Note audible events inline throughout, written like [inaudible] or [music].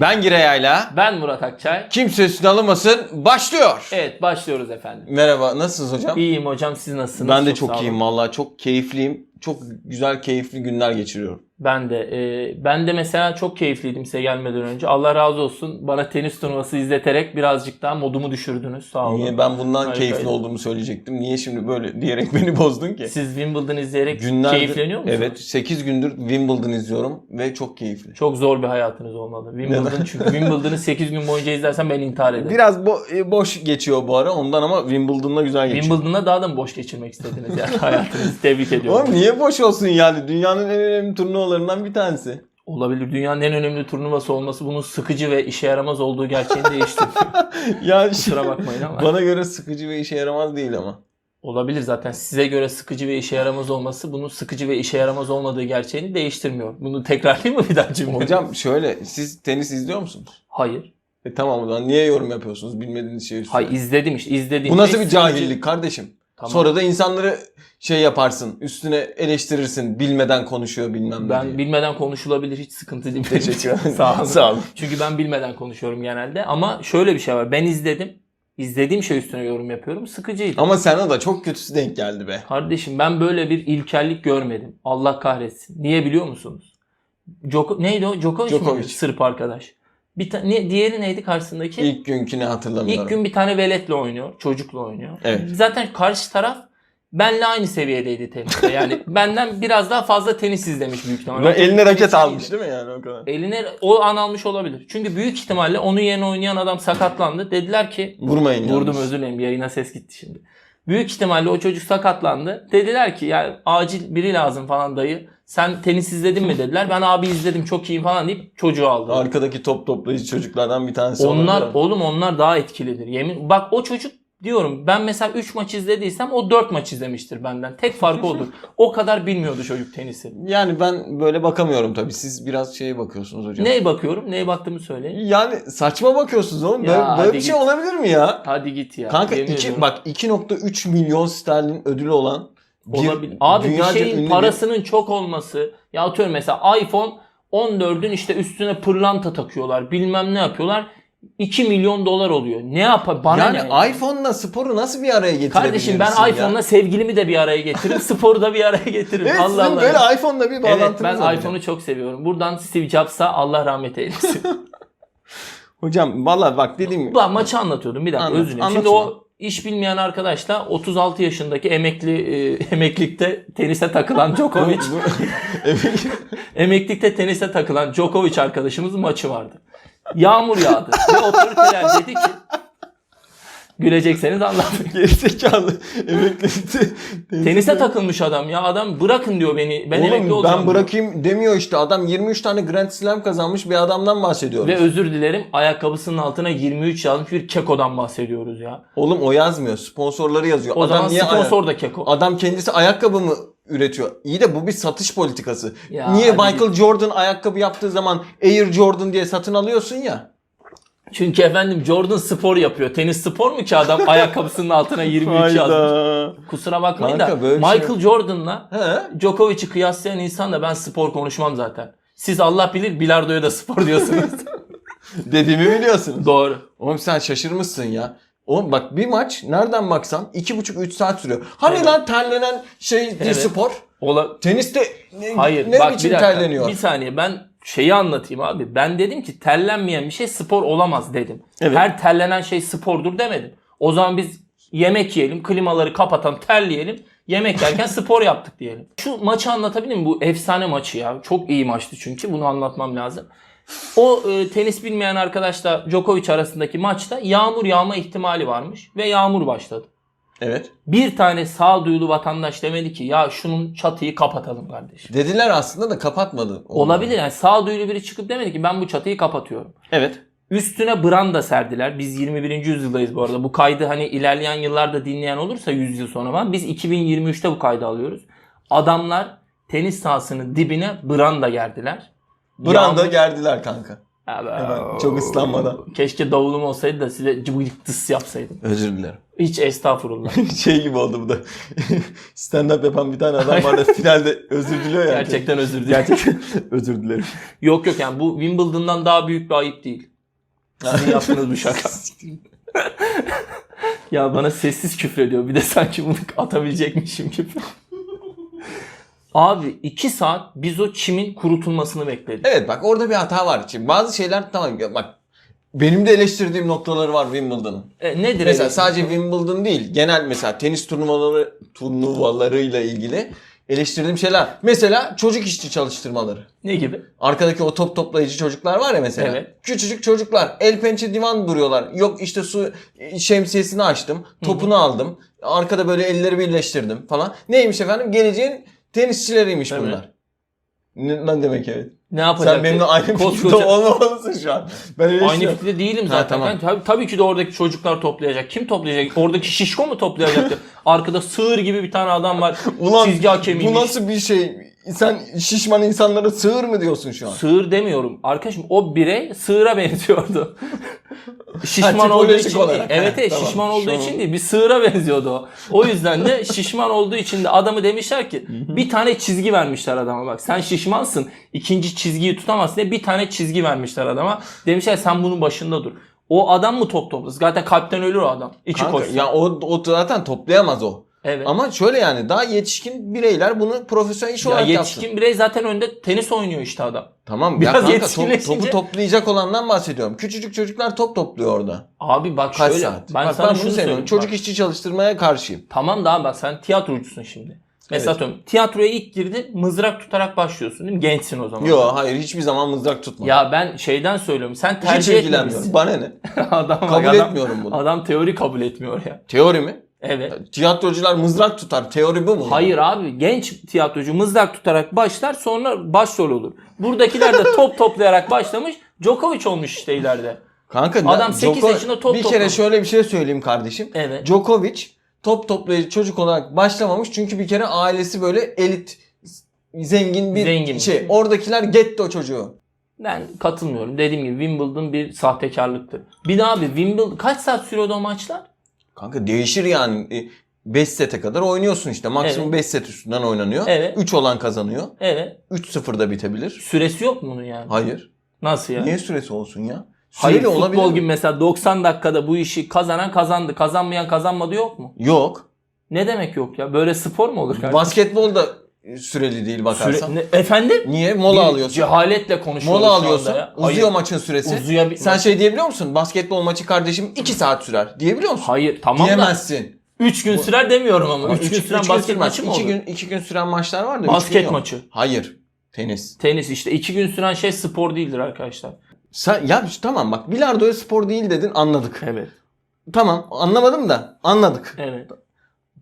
Ben Gireyayla. Ben Murat Akçay. Kimse üstüne alınmasın. Başlıyor. Evet başlıyoruz efendim. Merhaba. Nasılsınız hocam? İyiyim hocam siz nasılsınız? ben de çok olun. iyiyim vallahi. Çok keyifliyim. Çok güzel, keyifli günler geçiriyorum. Ben de. e, ben de mesela çok keyifliydim size gelmeden önce. Allah razı olsun. Bana tenis turnuvası izleterek birazcık daha modumu düşürdünüz. Sağ olun. Niye ben bundan Harikaydı. keyifli olduğumu söyleyecektim. Niye şimdi böyle diyerek [laughs] beni bozdun ki? Siz Wimbledon izleyerek Günlerdir- keyifleniyor musunuz? Evet. 8 gündür Wimbledon izliyorum ve çok keyifli. Çok zor bir hayatınız olmalı. Wimbledon çünkü [laughs] Wimbledon'ı 8 gün boyunca izlersem ben intihar ederim. Biraz bo- e, boş geçiyor bu ara ondan ama Wimbledon'da güzel geçiyor. Wimbledon'da daha da boş geçirmek istediniz yani [laughs] hayatınızı? Tebrik ediyorum. Oğlum niye boş olsun yani? Dünyanın en önemli turnuvalarından bir tanesi. Olabilir. Dünyanın en önemli turnuvası olması bunun sıkıcı ve işe yaramaz olduğu gerçeğini değiştiriyor. [laughs] Yani Kusura bakmayın ama. bana göre sıkıcı ve işe yaramaz değil ama. Olabilir zaten. Size göre sıkıcı ve işe yaramaz olması bunun sıkıcı ve işe yaramaz olmadığı gerçeğini değiştirmiyor. Bunu tekrarlayayım mı bir daha cümle? Hocam şöyle siz tenis izliyor musunuz? Hayır. E tamam o zaman niye yorum yapıyorsunuz bilmediğiniz şey üstüne? Hayır izledim işte. izlediğim Bu nasıl şey bir cahillik kardeşim? Tamam. Sonra da insanları şey yaparsın, üstüne eleştirirsin, bilmeden konuşuyor bilmem ne ben diye. bilmeden konuşulabilir hiç sıkıntı değil. Teşekkür ederim. [laughs] Sağ olun. Sağ olun. Çünkü ben bilmeden konuşuyorum genelde. Ama şöyle bir şey var. Ben izledim. İzlediğim şey üstüne yorum yapıyorum. Sıkıcıydı. Ama sana da çok kötüsü denk geldi be. Kardeşim ben böyle bir ilkellik görmedim. Allah kahretsin. Niye biliyor musunuz? Joko, neydi o? Djokovic, Djokovic. Sırp arkadaş. Bir ta- ne, diğeri neydi karşısındaki? İlk günkünü hatırlamıyorum. İlk gün bir tane veletle oynuyor. Çocukla oynuyor. Evet. Zaten karşı taraf benle aynı seviyedeydi teniste. Yani [laughs] benden biraz daha fazla tenis izlemiş büyük ihtimalle. Eline raket almış değil mi yani o kadar? Eline o an almış olabilir. Çünkü büyük ihtimalle onun yerine oynayan adam sakatlandı. Dediler ki Vurmayın Vurdum yalnız. özür dilerim yayına ses gitti şimdi. Büyük ihtimalle o çocuk sakatlandı. Dediler ki ya acil biri lazım falan dayı. Sen tenis izledin mi dediler. Ben abi izledim çok iyi falan deyip çocuğu aldı. Arkadaki top toplayıcı çocuklardan bir tanesi Onlar olabilir. oğlum onlar daha etkilidir. Yemin bak o çocuk diyorum ben mesela 3 maç izlediysem o 4 maç izlemiştir benden. Tek farkı [laughs] odur. o kadar bilmiyordu çocuk tenisi. Yani ben böyle bakamıyorum tabii. Siz biraz şeye bakıyorsunuz hocam. Neye bakıyorum? Neye baktığımı söyleyin. Yani saçma bakıyorsunuz oğlum. Ya böyle hadi böyle bir şey git. olabilir mi ya? Hadi git ya. Kanka Yemin iki, ediyorum. bak 2.3 milyon sterlin ödülü olan Olabilir. Abi bir şeyin bir- parasının çok olması. Ya atıyorum mesela iPhone 14'ün işte üstüne pırlanta takıyorlar. Bilmem ne yapıyorlar. 2 milyon dolar oluyor. Ne yapar? Bana yani ne? iPhone'la sporu nasıl bir araya getirebilirsin Kardeşim ben iPhone'la sevgilimi de bir araya getiririm. [laughs] sporu da bir araya getiririm. Evet Allah Allah. böyle iPhone'la bir Evet bağlantınız ben var hocam. iPhone'u çok seviyorum. Buradan Steve Jobs'a Allah rahmet eylesin. [laughs] Hocam valla bak dediğim gibi. Ulan maçı anlatıyordum bir dakika Anlat, özür dilerim. Şimdi o iş bilmeyen arkadaşla 36 yaşındaki emekli e, [laughs] emeklilikte tenise takılan Djokovic. [laughs] Emeklilikte tenise takılan Djokovic arkadaşımızın maçı vardı. Yağmur yağdı. Ve otoriteler dedi ki Gülecekseniz anlatmayın. [laughs] Gerizekalı. Emeklilikte. Tenise takılmış adam ya. Adam bırakın diyor beni. Ben emekli Oğlum olacağım. ben diyor. bırakayım demiyor işte. Adam 23 tane Grand Slam kazanmış bir adamdan bahsediyoruz. Ve özür dilerim ayakkabısının altına 23 yazmış bir kekodan bahsediyoruz ya. Oğlum o yazmıyor. Sponsorları yazıyor. O adam zaman niye sponsor da keko. Adam kendisi ayakkabı mı üretiyor? İyi de bu bir satış politikası. Ya niye hadi Michael Jordan ayakkabı yaptığı zaman Air Jordan diye satın alıyorsun ya? Çünkü efendim Jordan spor yapıyor. Tenis spor mu ki adam [laughs] ayakkabısının altına 23 yazmış. Kusura bakmayın Kanka, da şey Michael Jordan'la He? Djokovic'i kıyaslayan insanla ben spor konuşmam zaten. Siz Allah bilir bilardoya da spor diyorsunuz. [laughs] Dediğimi biliyorsunuz. Doğru. Oğlum sen şaşırmışsın ya. Oğlum bak bir maç nereden baksan 2,5-3 saat sürüyor. Hani Evet. lan terlenen şey Evet. spor? Ola Teniste ne, Hayır ne bak biçim bir dakika. terleniyor? Bir saniye ben şeyi anlatayım abi. Ben dedim ki terlenmeyen bir şey spor olamaz dedim. Evet. Her terlenen şey spordur demedim. O zaman biz yemek yiyelim, klimaları kapatan terleyelim. Yemek yerken [laughs] spor yaptık diyelim. Şu maçı anlatabilir miyim? Bu efsane maçı ya. Çok iyi maçtı çünkü. Bunu anlatmam lazım. O e, tenis bilmeyen arkadaşla Djokovic arasındaki maçta yağmur yağma ihtimali varmış ve yağmur başladı. Evet. Bir tane sağduyulu vatandaş demedi ki ya şunun çatıyı kapatalım kardeşim. Dediler aslında da kapatmadı. Olabilir yani sağduyulu biri çıkıp demedi ki ben bu çatıyı kapatıyorum. Evet. Üstüne branda serdiler. Biz 21. yüzyıldayız bu arada. Bu kaydı hani ilerleyen yıllarda dinleyen olursa 100 yıl sonra falan. Biz 2023'te bu kaydı alıyoruz. Adamlar tenis sahasının dibine branda gerdiler. Branda Yağmur- gerdiler kanka. Hemen, çok ıslanmadan. Keşke davulum olsaydı da size cıbık tıs yapsaydım. Özür dilerim. Hiç estağfurullah. [laughs] şey gibi oldu bu da. [laughs] Stand up yapan bir tane adam vardı [laughs] finalde özür diliyor ya. Gerçekten özür dilerim. Gerçekten özür dilerim. Yok yok yani bu Wimbledon'dan daha büyük bir ayıp değil. Sizin yaptığınız bu şaka. ya bana sessiz küfrediyor. Bir de sanki bunu atabilecekmişim gibi. Abi iki saat biz o çimin kurutulmasını bekledik. Evet bak orada bir hata var. Şimdi bazı şeyler tamam bak benim de eleştirdiğim noktaları var Wimbledon'ın. E, nedir? Mesela sadece Wimbledon değil, genel mesela tenis turnuvaları turnuvalarıyla ilgili eleştirdiğim şeyler. Mesela çocuk işçi çalıştırmaları. Ne gibi? Arkadaki o top toplayıcı çocuklar var ya mesela. Evet. Küçücük çocuklar el pençe divan duruyorlar. Yok işte su şemsiyesini açtım. Topunu aldım. Arkada böyle elleri birleştirdim falan. Neymiş efendim? Geleceğin tenisçileriymiş Evet. bunlar. Ne, lan demek evet. Ne yapacak? Sen benimle aynı fikirde olmamalısın şu an. Ben öyle Aynı fikirde değilim Ha, zaten. tamam. Ben tabii, tabii ki de oradaki çocuklar toplayacak. Kim toplayacak? Oradaki şişko mu toplayacaktı? [laughs] Arkada sığır gibi bir tane adam var. Ulan Çizgi hakemiymiş. bu nasıl bir şey? Sen şişman insanlara sığır mı diyorsun şu an? Sığır demiyorum. Arkadaşım o birey sığıra benziyordu. [laughs] şişman olduğu için olarak. değil. Evet evet Tamam, şişman olduğu şu için değil. Bir sığıra benziyordu o. O yüzden de şişman olduğu için de adamı demişler ki bir tane çizgi vermişler adama bak. Sen şişmansın. ikinci çizgiyi tutamazsın diye bir tane çizgi vermişler adama. Demişler sen bunun başında dur. O adam mı top toplasın? Zaten kalpten ölür o adam. İçi Kanka, koşsun. ya o, o zaten toplayamaz o. evet. Ama şöyle yani daha yetişkin bireyler bunu profesyonel iş ya olarak yetişkin yapsın. birey zaten önde tenis oynuyor işte adam. Tamam Biraz ya kanka top- yetişkinleşince- topu toplayacak olandan bahsediyorum. Küçücük çocuklar top topluyor orada. Abi bak Kaç şöyle. saat? Ben Bak, sana ben şunu söyleyeyim. Çocuk Bak. işçi çalıştırmaya karşıyım. Tamam da bak sen tiyatrocusun şimdi. Mesela Evet. atıyorum tiyatroya ilk girdin mızrak tutarak başlıyorsun değil mi? Gençsin o zaman. Yok hayır hiçbir zaman mızrak tutma. Ya ben şeyden söylüyorum. Sen Hiç tercih ilgilenmiyorum. etmemişsin. Bana ne? [laughs] adam, Kabul adam, etmiyorum bunu. Adam teori kabul etmiyor ya. Teori mi? Evet. Tiyatrocular mızrak tutar. Teori bu mu? Hayır abi genç tiyatrocu mızrak tutarak başlar sonra başrol olur. Buradakiler de top [laughs] toplayarak başlamış. Djokovic olmuş işte ileride. Kanka Adam ne- 8 Djoko- yaşında top Bir kere toplamış. şöyle bir şey söyleyeyim kardeşim. Evet. Djokovic top toplayıcı çocuk olarak başlamamış çünkü bir kere ailesi böyle elit zengin bir Zengin. şey. Oradakiler getti o çocuğu. Ben katılmıyorum. Dediğim gibi Wimbledon bir sahtekarlıktır. Bir daha abi Wimbledon kaç saat sürüyordu o maçlar? Kanka değişir yani. 5 sete kadar oynuyorsun işte. Maksimum 5 set üstünden oynanıyor. Evet. 3 olan kazanıyor. Evet. 3-0'da bitebilir. Süresi yok mu bunun yani? Hayır. Nasıl ya? Niye süresi olsun ya? Hayır Süreli olabilir futbol mi? gibi mesela 90 dakikada bu işi kazanan kazandı. Kazanmayan kazanmadı yok mu? Yok. Ne demek yok ya? Böyle spor mu olur kardeşim? Basketbol da süreli değil bakarsan. Süre- Ne- efendim? Niye? Mola Bir alıyorsun. Cehaletle konuşuyoruz Mola alıyorsun. ya. Uzuyor Hayır. maçın süresi. Uzuyor bir- Sen şey diyebiliyor musun? Basketbol maçı kardeşim 2 saat sürer. Diyebiliyor musun? Hayır tamam da Diyemezsin. 3 gün sürer demiyorum ama. 3 gün süren basket maçı mı İki olur? gün, iki gün süren maçlar var da. üç gün Basket yok. maçı. Hayır. Tenis. Tenis işte 2 gün süren şey spor değildir arkadaşlar. Sen, ya tamam bak bilardoya spor değil dedin anladık. Evet. Tamam anlamadım da anladık. Evet.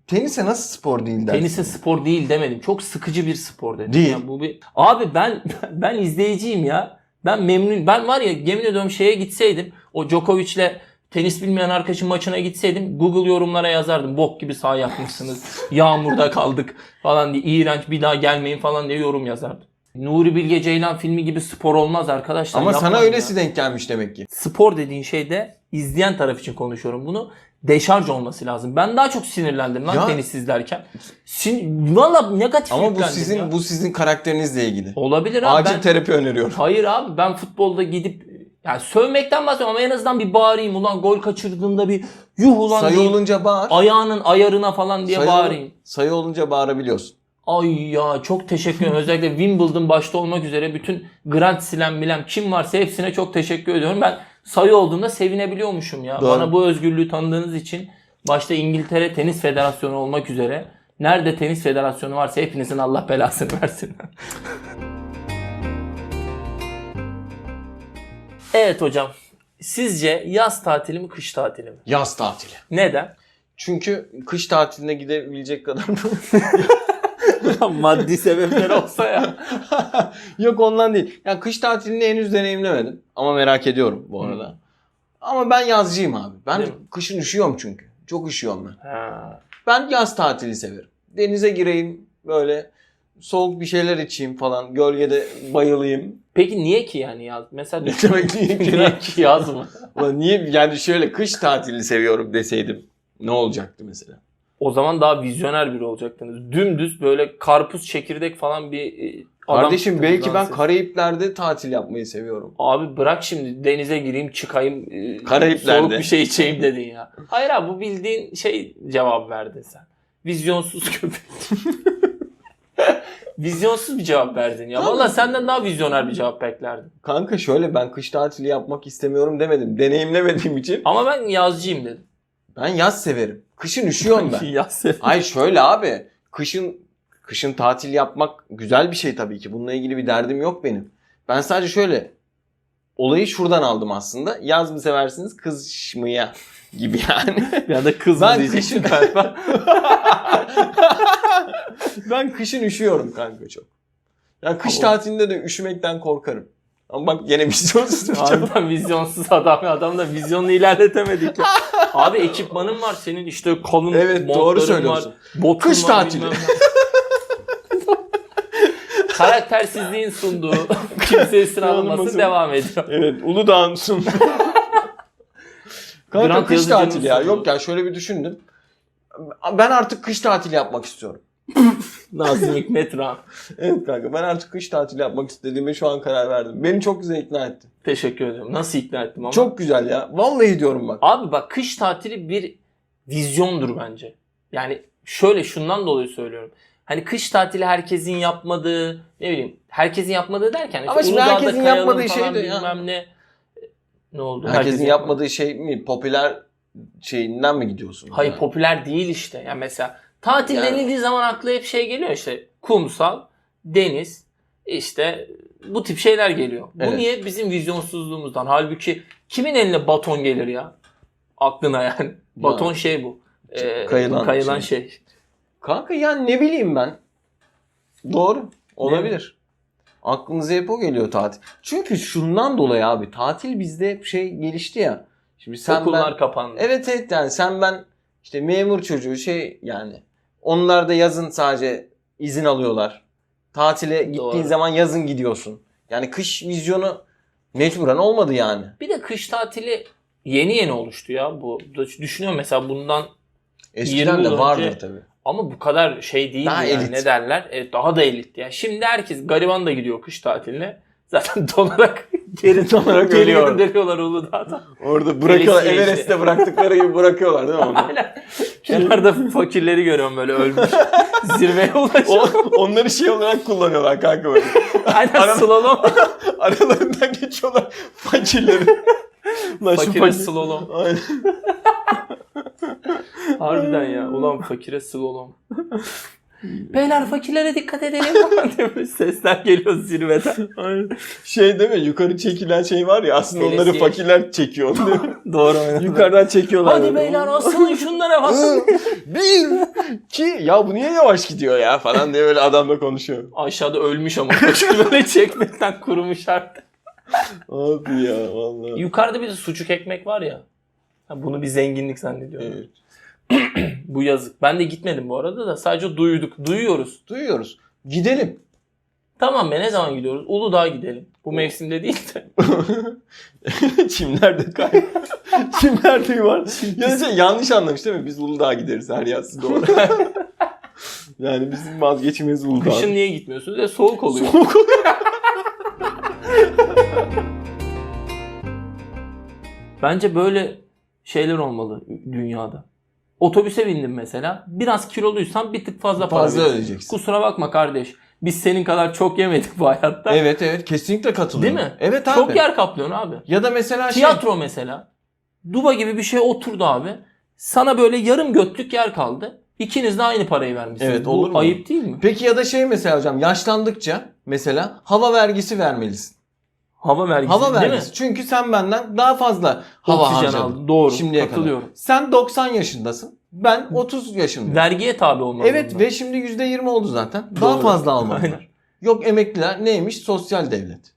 Tenise nasıl spor değil dersin? Tenise spor değil demedim. Çok sıkıcı bir spor dedim. Değil. Ya bu bir... Abi ben [laughs] ben izleyiciyim ya. Ben memnun. Ben var ya yemin ediyorum şeye gitseydim. O Djokovic'le tenis bilmeyen arkadaşın maçına gitseydim Google yorumlara yazardım. Bok gibi sağ yapmışsınız. [laughs] Yağmurda kaldık falan diye. iğrenç bir daha gelmeyin falan diye yorum yazardım. Nuri Bilge Ceylan filmi gibi spor olmaz arkadaşlar. Ama sana öylesi ya. denk gelmiş demek ki. Spor dediğin şeyde izleyen taraf için konuşuyorum bunu. Deşarj olması lazım. Ben daha çok sinirlendim lan Ya- tenis izlerken. Sin Valla negatif Ama bu yüklendim sizin ya. bu sizin karakterinizle ilgili. Olabilir abi. Acil ben... terapi öneriyorum. Hayır abi ben futbolda gidip yani sövmekten bahsediyorum ama en azından bir bağırayım ulan gol kaçırdığında bir yuh ulan Sayı diyeyim. olunca bağır. Ayağının ayarına falan diye sayı, bağırayım. sayı olunca bağırabiliyorsun. Ay ya çok teşekkür ederim. Özellikle Wimbledon başta olmak üzere bütün Grand Slam bilem kim varsa hepsine çok teşekkür ediyorum. Ben sayı olduğunda sevinebiliyormuşum ya. Doğru. Bana bu özgürlüğü tanıdığınız için başta İngiltere Tenis Federasyonu olmak üzere nerede tenis federasyonu varsa hepinizin Allah belasını [laughs] versin. evet hocam. Sizce yaz tatili mi kış tatili mi? Yaz tatili. Neden? Çünkü kış tatiline gidebilecek kadar [laughs] [laughs] Maddi sebepler olsa ya. [laughs] Yok ondan değil. Yani kış tatilini henüz deneyimlemedim. Ama merak ediyorum bu arada. Ama ben yazcıyım abi. Ben Değil mi? kışın üşüyorum çünkü. Çok üşüyorum ben. Ha. Ben yaz tatili severim. Denize gireyim böyle soğuk bir şeyler içeyim falan. Gölgede bayılayım. Peki niye ki yani yaz? Mesela Ne demek niye ki? niye ki yaz mı? Niye yani şöyle kış tatilini seviyorum deseydim ne olacaktı mesela? O zaman daha vizyoner biri olacaktınız. Dümdüz böyle karpuz çekirdek falan bir e, adam Kardeşim belki ben. Karayipler'de tatil yapmayı seviyorum. Abi bırak şimdi denize gireyim çıkayım e, Karayipler'de. soğuk bir şey içeyim dedin ya. Hayır abi bu bildiğin şey cevap verdin sen. Vizyonsuz köpek. [laughs] Vizyonsuz bir cevap verdin ya. Valla senden daha vizyoner bir cevap beklerdim. Kanka şöyle ben kış tatili yapmak istemiyorum demedim. Deneyimlemediğim için Ama ben yazcıyım dedim. Ben yaz severim. Kışın üşüyorum ben. [laughs] Yaz Ay şöyle abi. Kışın kışın tatil yapmak güzel bir şey tabii ki. Bununla ilgili bir derdim yok benim. Ben sadece şöyle olayı şuradan aldım aslında. Yaz mı seversiniz kış mı ya gibi yani. [laughs] Ya da kız Ben mı diyeceksin kışın- galiba. [laughs] ben kışın üşüyorum kanka çok. Ya kış Tamam. tatilinde de üşümekten korkarım. Ama bak gene vizyonsuz bir. Harbiden vizyonsuz adam. Adam da vizyonunu ilerletemedik ya. Abi ekipmanın var senin işte kalın Evet doğru montların söylüyorsun. Var, botun Kış var, tatili. bilmem ne. Karaktersizliğin sunduğu kimse üstüne alınmasın Alınmasın. devam ediyor. Evet Uludağ'ın sunduğu. [laughs] Kanka Grant kış Yazıcı'nın tatili ya. sunduğu. Yok ya şöyle bir düşündüm. Ben artık kış tatili yapmak istiyorum. [laughs] Nazım Hikmet Ram. Evet kanka ben artık kış tatili yapmak istediğime şu an karar verdim. Beni çok güzel ikna etti. Teşekkür ediyorum. Nasıl ikna ettim ama. Çok güzel ya. Vallahi diyorum bak. Abi bak kış tatili bir vizyondur bence. Yani şöyle şundan dolayı söylüyorum. Hani kış tatili herkesin yapmadığı ne bileyim herkesin yapmadığı derken işte Ama şimdi Uludağ'da herkesin yapmadığı şey de ya. bilmem ne. Ne oldu? Herkesin yapmadığı şey mi? Popüler şeyinden mi gidiyorsun? Hayır Yani? popüler değil işte. Yani mesela tatil Yani- denildiği zaman akla hep şey geliyor işte kumsal, deniz, işte bu tip şeyler geliyor. Bu Evet. niye? Bizim vizyonsuzluğumuzdan. Halbuki kimin eline baton gelir ya? Aklına yani. Baton şey bu. Ee, Kayılan kayılan şey. şey. Kanka yani ne bileyim ben. Doğru. Olabilir. Aklınıza hep o geliyor tatil. Çünkü şundan dolayı abi tatil bizde hep şey gelişti ya. Şimdi sen Okullar ben kapandı. Evet evet yani sen ben işte memur çocuğu şey yani onlar da yazın sadece izin alıyorlar. Tatile gittiğin Doğru. zaman yazın gidiyorsun. Yani kış vizyonu mecburen olmadı yani. Bir de kış tatili yeni yeni oluştu ya. Bu düşünüyorum mesela bundan Eskiden 20 de vardır önce- tabii. ama bu kadar şey değil Daha yani elit. ne derler? Evet daha da elit ya. Şimdi herkes gariban da gidiyor kış tatiline. Zaten [laughs] donarak geri Donarak geri ölüyor. gönderiyorlar Uludağ'da. Orada bırakıyorlar. Gelesiye işte. Everest'te bıraktıkları gibi bırakıyorlar değil mi onu? Hala kenarda fakirleri görüyorum böyle ölmüş. [laughs] Zirveye ulaşıyor. O- onları şey olarak kullanıyorlar kanka böyle. Aynen slalom. [laughs] Aralarından geçiyorlar fakirleri. Lan şu Fakire fakir- slalom. Aynen. Harbiden ya. Ulan fakire slalom. Beyler fakirlere dikkat edelim falan [laughs] diye böyle sesler geliyor zirveden. [laughs] Aynen. Şey değil mi? Yukarı çekilen şey var ya aslında onları Gelesiye. fakirler çekiyor. [laughs] değil mi? Doğru. Yukarıdan çekiyorlar. Hadi böyle. beyler asılın şunlara basın. Bir, iki, ya bu niye yavaş gidiyor ya falan diye böyle adamla konuşuyor. Aşağıda ölmüş ama fakir böyle çekmekten kurumuş artık. Abi ya vallahi. Yukarıda bir de sucuk ekmek var ya. Ha, Bunu bir zenginlik zannediyorum. Evet. [clears throat] Bu yazık. Ben de gitmedim bu arada da sadece duyduk. Duyuyoruz. Duyuyoruz. Gidelim. Tamam be ne zaman gidiyoruz? Uludağ'a gidelim. Bu mevsimde değil de. [laughs] Çimlerde kay. [laughs] Çimlerde var. Ya şey, yanlış anlamış değil mi? Biz Uludağ'a gideriz her yaz doğru. [laughs] yani bizim vazgeçimiz Uludağ. Kışın niye gitmiyorsunuz? E soğuk oluyor. Soğuk oluyor. Bence böyle şeyler olmalı dünyada. Otobüse bindim mesela. Biraz kiloluysan bir tık fazla para Fazla verirsin. ödeyeceksin. Kusura bakma kardeş. Biz senin kadar çok yemedik bu hayatta. Evet evet kesinlikle katılıyorum. Değil mi? Evet abi. Çok yer kaplıyorsun abi. Ya da mesela şey. Tiyatro mesela. Duba gibi bir şey oturdu abi. Sana böyle yarım götlük yer kaldı. İkiniz de aynı parayı vermişsiniz. Evet, Bu olur mu? ayıp değil mi? Peki ya da şey mesela hocam yaşlandıkça mesela hava vergisi vermelisin. Hava vergisi Hava değil vergisi. mi? Çünkü sen benden daha fazla hava Oksijen harcadın. aldın. Doğru. Şimdiye katılıyorum. kadar. Sen 90 yaşındasın. Ben 30 yaşındayım. Vergiye tabi olmalı. Evet ve şimdi %20 oldu zaten. Daha Doğru. fazla almalılar. Yok emekliler neymiş? Sosyal devlet.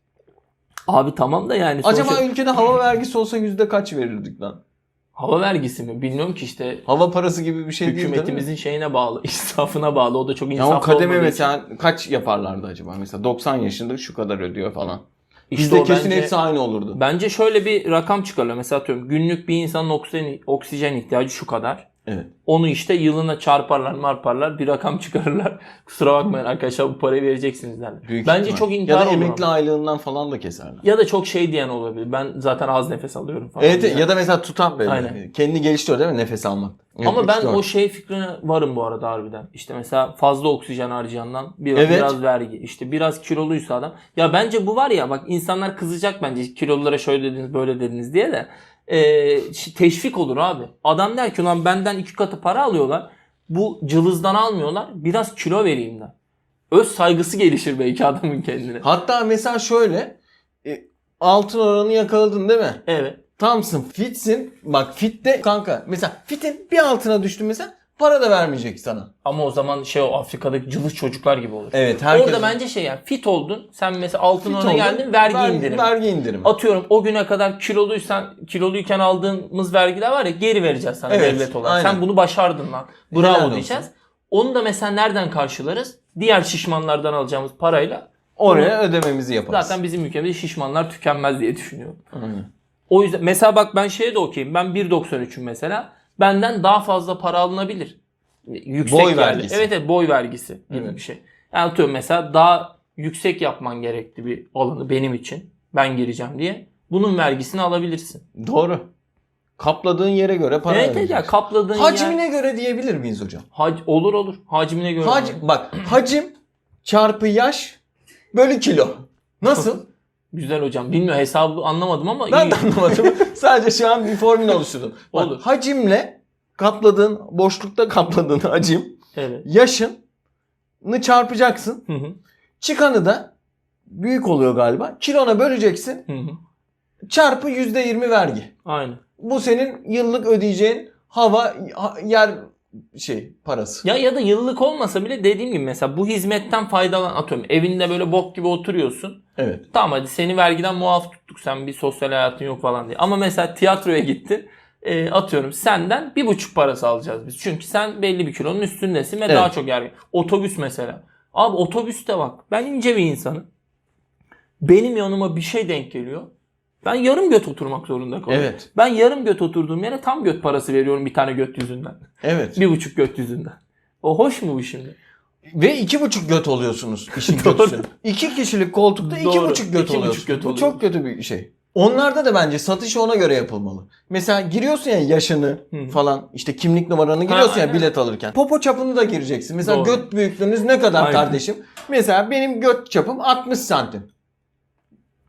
Abi tamam da yani Acaba sonuçta ülkede hava vergisi olsa yüzde kaç verirdik lan? Hava vergisi mi? Bilmiyorum ki işte Hava parası gibi bir şey değil değil mi? hükümetimizin şeyine bağlı, [laughs] insafına bağlı. O da çok Ya insaflı o kademe için. mesela kaç yaparlardı acaba? Mesela 90 yaşında şu kadar ödüyor falan. İşte Bizde kesin bence- hepsi aynı olurdu. Bence şöyle bir rakam çıkarılıyor. Mesela atıyorum günlük bir insanın oksijen, oksijen ihtiyacı şu kadar. Evet. Onu işte yılına çarparlar marparlar bir rakam [laughs] çıkarırlar. Kusura bakmayın arkadaşlar bu parayı vereceksiniz derler. Büyük Bence ihtimal. çok Ya intihar da olur emekli ama. aylığından falan da keserler. Ya da çok şey diyen olabilir. Ben zaten az nefes alıyorum falan. Evet diyen. ya da mesela tutan böyle. Aynen. Kendini geliştiriyor değil mi nefes almak. Ama Üç, ben dört. o şey fikrine varım bu arada harbiden. İşte mesela fazla oksijen harcayandan biraz, Evet. biraz vergi. İşte biraz kiloluysa adam. Ya bence bu var ya bak insanlar kızacak bence kilolulara şöyle dediniz böyle dediniz diye de. Ee, teşvik olur abi. Adam der ki ulan benden iki katı para alıyorlar. Bu cılızdan almıyorlar. Biraz kilo vereyim der. Öz saygısı gelişir belki adamın kendine. Hatta mesela şöyle e, altın oranı yakaladın değil mi? Evet. Tamsın, fitsin. Bak fitte kanka mesela fitin bir altına düştün mesela para da vermeyecek sana. Ama o zaman şey o Afrika'daki cılız çocuklar gibi olur. Evet herkes Orada bence şey yani fit oldun. Sen mesela altın ona geldin vergi ver- indirimi. Vergi indirimi. Atıyorum o güne kadar kiloluysan kiloluyken aldığımız vergiler var ya geri vereceğiz sana Evet, devlet olarak. aynen. Sen bunu başardın lan. Helal Bravo olsun. diyeceğiz. Onu da mesela nereden karşılarız? Diğer şişmanlardan alacağımız parayla. Oraya ödememizi yaparız. Zaten bizim ülkemizde şişmanlar tükenmez diye düşünüyorum. Aynen. O yüzden mesela bak ben şeye de okeyim. Ben 1.93'üm mesela. Benden daha fazla para alınabilir. Yüksek Boy yerde. vergisi. Evet evet boy vergisi gibi Evet. bir şey. Yani atıyorum mesela daha yüksek yapman gerekli bir alanı benim için. Ben gireceğim diye. Bunun vergisini alabilirsin. Doğru. Kapladığın yere göre para evet vereceksin. ya kapladığın yer... Hacmine göre diyebilir miyiz hocam? Hac- olur olur. Hacmine göre. Hac bak hacim çarpı yaş bölü kilo. Nasıl? [laughs] Güzel hocam. Bilmiyorum hesabı anlamadım ama ben iyi. de anlamadım. [laughs] Sadece şu an bir formül oluşturdum. Bak, Olur. hacimle kapladığın boşlukta kapladığın hacim Evet. yaşını çarpacaksın. Hı hı. Çıkanı da büyük oluyor galiba. Kilona böleceksin. Hı hı. Çarpı %20 vergi. Aynen. Bu senin yıllık ödeyeceğin hava ha- yer şey parası. Ya ya da yıllık olmasa bile dediğim gibi mesela bu hizmetten faydalan atıyorum. Evinde böyle bok gibi oturuyorsun. Evet. Tamam hadi seni vergiden muaf tuttuk. Sen bir sosyal hayatın yok falan diye. Ama mesela tiyatroya gittin. e, atıyorum senden bir buçuk parası alacağız biz. Çünkü sen belli bir kilonun üstündesin ve Evet. daha çok yer. Otobüs mesela. Abi otobüste bak. Ben ince bir insanım. Benim yanıma bir şey denk geliyor. Ben yarım göt oturmak zorunda kalıyorum. Evet. Ben yarım göt oturduğum yere tam göt parası veriyorum bir tane göt yüzünden. Evet. Bir buçuk göt yüzünden. O hoş mu bu şimdi? Ve iki buçuk göt oluyorsunuz işin [laughs] kötüsü. İki kişilik koltukta iki buçuk göt İki buçuk oluyorsunuz. göt Bu oluyor. çok kötü bir şey. Onlarda da bence satış ona göre yapılmalı. Mesela giriyorsun ya yaşını Hı. falan işte kimlik numaranı giriyorsun ya aynen. bilet alırken. Popo çapını da gireceksin. Mesela Doğru. göt büyüklüğünüz ne kadar Aynen. kardeşim? Mesela benim göt çapım 60 santim.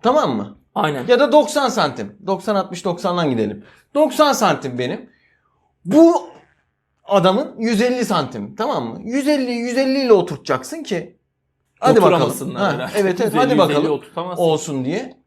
Tamam mı? Aynen. Ya da 90 santim. 90 60 90'dan gidelim. 90 santim benim. Bu adamın 150 santim. Tamam mı? 150 150 ile oturtacaksın ki hadi bakalım. Ha, evet evet 150, hadi 150 bakalım olsun diye.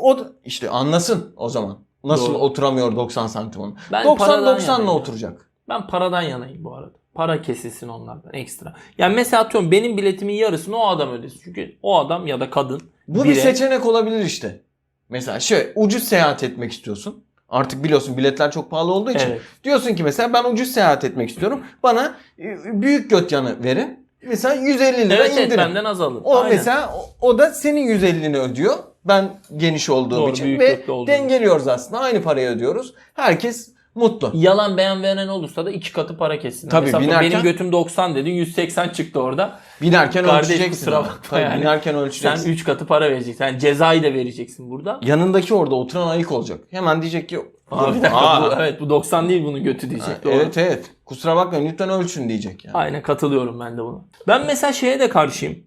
O da işte anlasın o zaman. Nasıl Doğru. oturamıyor 90 santim onu. Ben 90 paradan 90 ile oturacak. Ben paradan yanayım bu arada. Para kesilsin onlardan ekstra. Yani mesela atıyorum benim biletimin yarısını o adam ödesin. Çünkü o adam ya da kadın Bu bir bire- seçenek olabilir işte. Mesela şöyle ucuz seyahat etmek istiyorsun. Artık biliyorsun biletler çok pahalı olduğu için. Evet. Diyorsun ki mesela ben ucuz seyahat etmek istiyorum. Bana e, büyük göt yanı verin. Mesela 150 lira Evet, evet indirin. benden az alın. O Aynen. mesela o, o da senin 150'ni ödüyor. Ben geniş olduğum Doğru, için ve dengeliyoruz aslında. Aynı parayı ödüyoruz. Herkes mutlu. Yalan beyan veren olursa da iki katı para kessin. Tabii, Mesela binerken- benim götüm 90 dedin 180 çıktı orada. Binerken Kardeş, ölçeceksin. kusura bakma Tabii, yani. Binerken Sen ölçeceksin. 3 katı para vereceksin. Yani cezayı da vereceksin burada. Yanındaki orada oturan ayık olacak. Hemen diyecek ki Aa, bir dakika, Aa. bu, evet bu 90 değil bunun götü Ha, diyecek. Doğru. evet evet. Kusura bakmayın lütfen ölçün diyecek yani. Aynen katılıyorum ben de buna. Ben mesela şeye de karşıyım.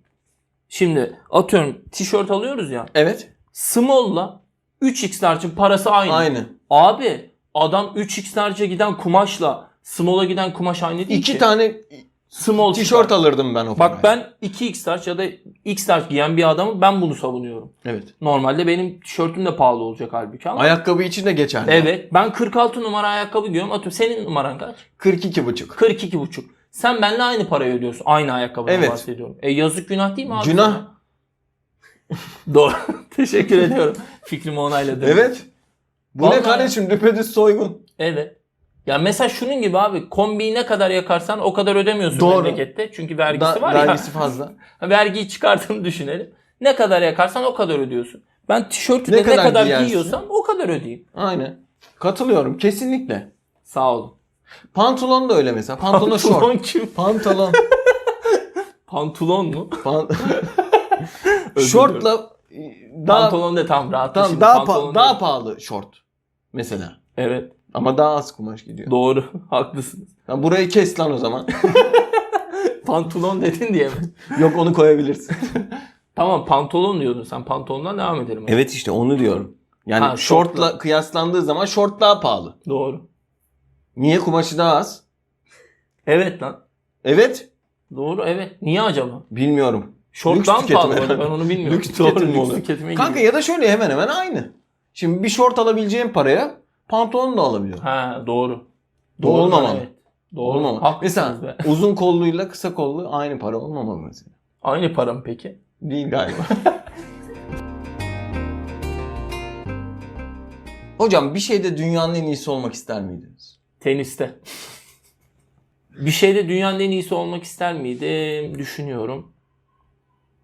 Şimdi atıyorum tişört alıyoruz ya. Evet. Small'la 3x large'ın parası aynı. Aynı. Abi adam 3x large'a giden kumaşla small'a giden kumaş aynı değil İki ki. tane Small tişört çıkar. alırdım ben o Bak paraya. ben 2x large ya da x large giyen bir adamım ben bunu savunuyorum. Evet. Normalde benim tişörtüm de pahalı olacak halbuki ama. Ayakkabı için de geçerli. Evet ben 46 numara ayakkabı giyiyorum. Atıyorum senin numaran kaç? 42 buçuk. 42 buçuk. Sen benimle aynı parayı ödüyorsun. Aynı ayakkabıdan Evet. bahsediyorum. E yazık günah değil mi abi? Günah. [laughs] Doğru. [laughs] Teşekkür ediyorum. Fikrimi onayladım. Evet. Bu Vallahi- ne kardeşim düpedüz soygun. Evet. Ya mesela şunun gibi abi kombiyi ne kadar yakarsan o kadar ödemiyorsun Doğru. memlekette. Çünkü vergisi Da- var vergisi fazla. ya. Vergiyi çıkarttığını düşünelim. Ne kadar yakarsan o kadar ödüyorsun. Ben tişörtü Ne de ne kadar kadar, giyersin? giyiyorsam o kadar ödeyeyim. Aynen. Katılıyorum kesinlikle. Sağ olun. Pantolon da öyle mesela. Pantolon şort. Pantolon kim? Pantolon. [laughs] Pantolon mu? Pan- [laughs] Şortla daha Pantolon de tam rahat. Şimdi daha pa- daha pahalı şort mesela. Evet. Ama daha az kumaş gidiyor. Doğru. [laughs] Haklısınız. Ya burayı kes lan o zaman. [laughs] Pantolon dedin diye mi? [laughs] Yok onu koyabilirsin. Tamam pantolon diyordun sen. Pantolondan devam edelim. evet işte onu diyorum. Yani Ha, şortla, şortla. kıyaslandığı zaman şort daha pahalı. Doğru. Niye kumaşı daha az? Evet lan. Evet. Doğru evet. Niye acaba? Bilmiyorum. Şorttan pahalı ben onu bilmiyorum. Lüks tüketim Doğru, oluyor? lüks tüketime Kanka giriyor. ya da şöyle hemen hemen aynı. Şimdi bir şort alabileceğin paraya pantolon da alabiliyor. Ha doğru. Doğru olmamalı. Evet. Doğru. Olmamalı. Haklısınız Mesela be. [laughs] uzun kolluyla kısa kollu aynı para olmamalı mesela. Aynı para mı peki? Değil galiba. [laughs] Hocam bir şeyde dünyanın en iyisi olmak ister miydiniz? Teniste. [laughs] Bir şeyde dünyanın en iyisi olmak ister miydim? Düşünüyorum.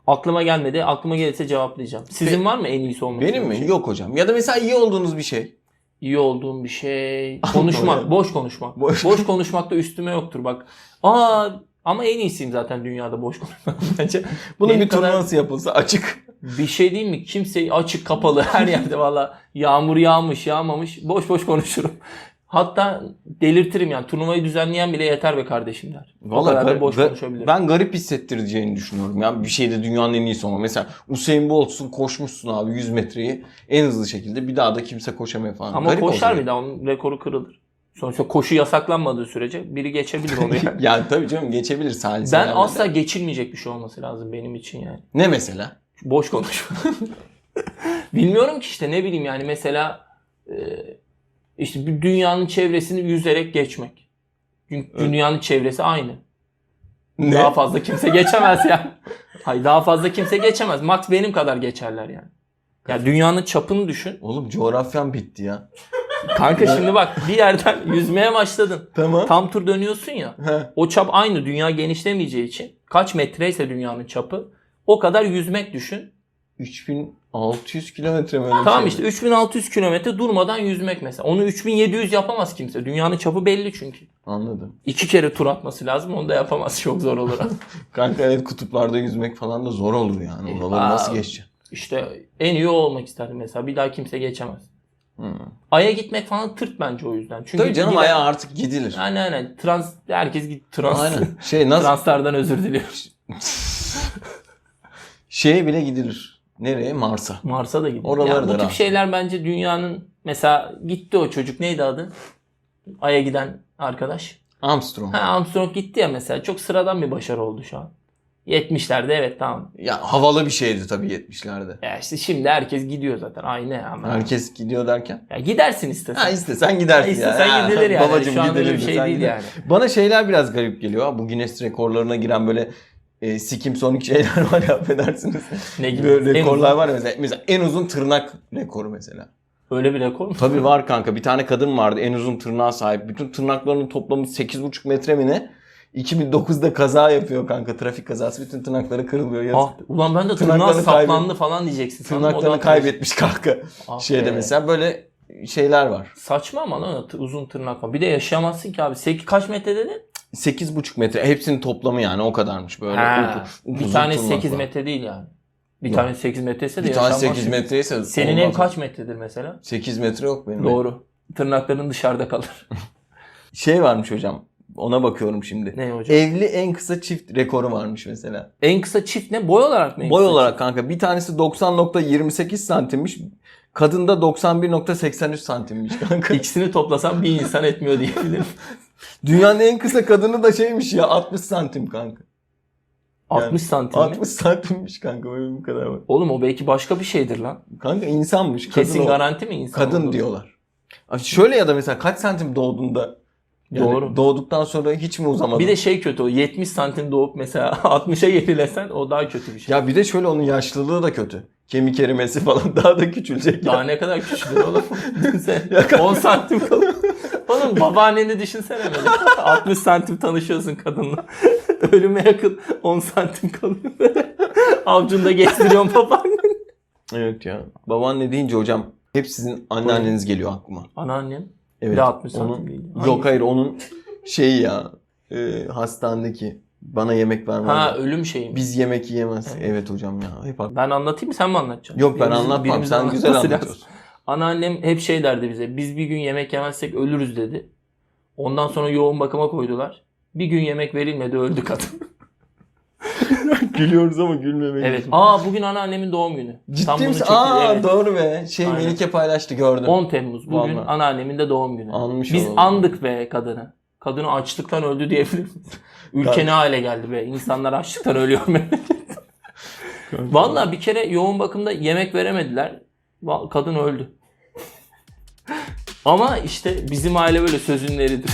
Aklıma gelmedi. Aklıma gelirse cevaplayacağım. Sizin Be- var mı en iyisi olmak Benim mi? şey? Yok hocam. Ya da mesela iyi olduğunuz bir şey. İyi olduğum bir şey. [laughs] Konuşmak. Boş konuşmak. Boş- Boş, konuşmakta üstüme yoktur bak. Aa ama en iyisiyim zaten dünyada boş konuşmak [laughs] bence. Bunun Benim bir turnuvası yapılsa açık. Bir şey değil mi? Kimse açık kapalı [laughs] her yerde valla yağmur yağmış yağmamış boş boş konuşurum. Hatta delirtirim yani turnuvayı düzenleyen bile yeter be kardeşim der. da gar- boş ga- konuşabilirim. ben garip hissettireceğini düşünüyorum. Ya bir şeyde dünyanın en iyisi olma. Mesela Usain Bolt'sun koşmuşsun abi 100 metreyi en hızlı şekilde. Bir daha da kimse koşamıyor falan. Ama Garip koşar bir daha onun rekoru kırılır. Sonuçta koşu yasaklanmadığı sürece biri geçebilir onu yani. [laughs] ya tabii canım geçebilir salise. ben asla geçilmeyecek bir şey olması lazım benim için yani. Ne mesela? Boş konuşma. [laughs] Bilmiyorum ki işte ne bileyim yani mesela e, işte bir dünyanın çevresini yüzerek geçmek. Çünkü Evet. dünyanın çevresi aynı. Ne? Daha fazla kimse geçemez yani. Hayır daha fazla kimse geçemez. Max benim kadar geçerler yani. Ya dünyanın çapını düşün. Oğlum coğrafyam bitti ya. Kanka şimdi bak bir yerden [laughs] yüzmeye başladın. Tamam. Tam tur dönüyorsun ya. He. O çap aynı. Dünya genişlemeyeceği için. Kaç metreyse dünyanın çapı. O kadar yüzmek düşün. 3600 kilometre mi Tamam şey işte mi? 3600 kilometre durmadan yüzmek mesela. Onu 3700 yapamaz kimse. Dünyanın çapı belli çünkü. Anladım. İki kere tur atması lazım. Onu da yapamaz. Çok zor olur. [laughs] Kanka evet kutuplarda yüzmek falan da zor olur yani. Oraları Aa. nasıl geçeceksin? işte en iyi olmak isterdim mesela. Bir daha kimse geçemez. Hı. Ay'a gitmek falan tırt bence o yüzden. Çünkü Tabii canım giden- ayağa artık gidilir. Aynen aynen. Trans, herkes git trans. Aynen. Şey nasıl? [laughs] Translardan özür diliyorum. [laughs] Şeye bile gidilir. Nereye? Mars'a. Mars'a da gidiyor. Oraları Yani da bu tip şeyler bence dünyanın mesela gitti o çocuk neydi adı? Ay'a giden arkadaş. Armstrong. Ha Armstrong gitti ya mesela. Çok sıradan bir başarı oldu şu an. 70'lerde evet tamam. Ya havalı bir şeydi tabii 70'lerde. Ya işte şimdi herkes gidiyor zaten. Aynı ama. Herkes gidiyor derken. Ya gidersin istesen. Ha istesen gidersin Ya ya. istesen Ha, gidilir yani. Babacım Şu an öyle gidelim bir şey değil gider. yani. Bana şeyler biraz garip geliyor. Bu Guinness rekorlarına giren böyle e, sikim sonik şeyler var ya affedersiniz. Ne gibi? Böyle rekorlar uzun. var ya mesela. Mesela en uzun tırnak rekoru mesela. Öyle bir rekor mu? Tabii var kanka. Bir tane kadın vardı en uzun tırnağa sahip. Bütün tırnaklarının toplamı 8,5 metre mi ne? 2009'da kaza yapıyor kanka. Trafik kazası. Bütün tırnakları kırılıyor. Yazık. Ah, ulan ben de tırnağı saplandı falan diyeceksin. Tırnaklarını kaybetmiş kanka. Ah Şeyde be. mesela böyle şeyler var. Saçma ama lan uzun tırnak var. Bir de yaşayamazsın ki abi. Seki kaç metre dedin? 8,5 metre. Hepsinin toplamı yani o kadarmış böyle. Ha, Upu- bir tane tırnak 8 var. metre değil yani. Bir Yok. tane 8 metreyse de Bir tane yaşanmaz. 8 metreyse Senin ev kaç metredir mesela? 8 metre yok benim. Doğru. Tırnakların dışarıda kalır. [laughs] Şey varmış hocam. Ona bakıyorum şimdi. ne hocam? Evli en kısa çift rekoru varmış mesela. en kısa çift ne? Boy olarak mı? Boy olarak kanka bir tanesi 90.28 santimmiş. Kadında 91.83 santimmiş kanka. çift? [laughs] İkisini toplasam bir insan etmiyor diyebilirim. [laughs] Dünyanın en kısa kadını da şeymiş ya 60 santim kanka. 60 santim mi? 60 santimmiş kanka böyle bu kadar var. Oğlum o belki başka bir şeydir lan. Kanka insanmış. Kadın Kesin o. garanti mi insan Kadın olduğu? diyorlar. Şöyle ya da mesela kaç santim doğduğunda yani Doğru. Doğduktan sonra hiç mi uzamadın? Bir de şey kötü o 70 santim doğup mesela [laughs] 60'a gerilesen o daha kötü bir şey. Ya bir de şöyle onun yaşlılığı da kötü. Kemik erimesi falan [laughs] daha da küçülecek. Daha Ya. ne kadar küçülür oğlum. [laughs] Sen Ya kanka- 10 santim kalır. Oğlum babaanneni düşünsene böyle. [laughs] 60 santim tanışıyorsun kadınla. [laughs] Ölüme yakın 10 santim kalıyor böyle. [laughs] Avcunda gezdiriyorsun babaanneni. Evet ya. Babaanne deyince hocam hep sizin anneanneniz geliyor aklıma. Anneannem. Evet. Bir de 60 onun, santim değil. Yok hayır onun şeyi ya. E, hastanedeki bana yemek vermez. Ha ölüm şeyi mi? Biz yemek yiyemez. Evet. Evet, hocam ya. Hep. Ben anlatayım mı sen mi anlatacaksın? Yok ben Birimizin- anlatmam. birimizin Sen güzel anlatıyorsun. Anneannem hep şey derdi bize. Biz bir gün yemek yemezsek ölürüz dedi. Ondan sonra yoğun bakıma koydular. Bir gün yemek verilmedi öldü kadın. [laughs] Gülüyoruz ama gülmemek evet. Aa bugün anneannemin doğum günü. Tam Ciddi bunu misin? Aa evet. doğru be. Şey Aynen. Melike paylaştı gördüm. 10 Temmuz. Bugün Vallahi. anneannemin de doğum günü. Anmış Biz olalım. andık be kadını. Kadını açlıktan öldü diyebilir miyiz? [laughs] Ülke ne hale geldi be. İnsanlar açlıktan ölüyor memlekette. [laughs] Valla bir kere yoğun bakımda yemek veremediler. Va- Kadın öldü. Ama işte bizim aile böyle sözünleridir.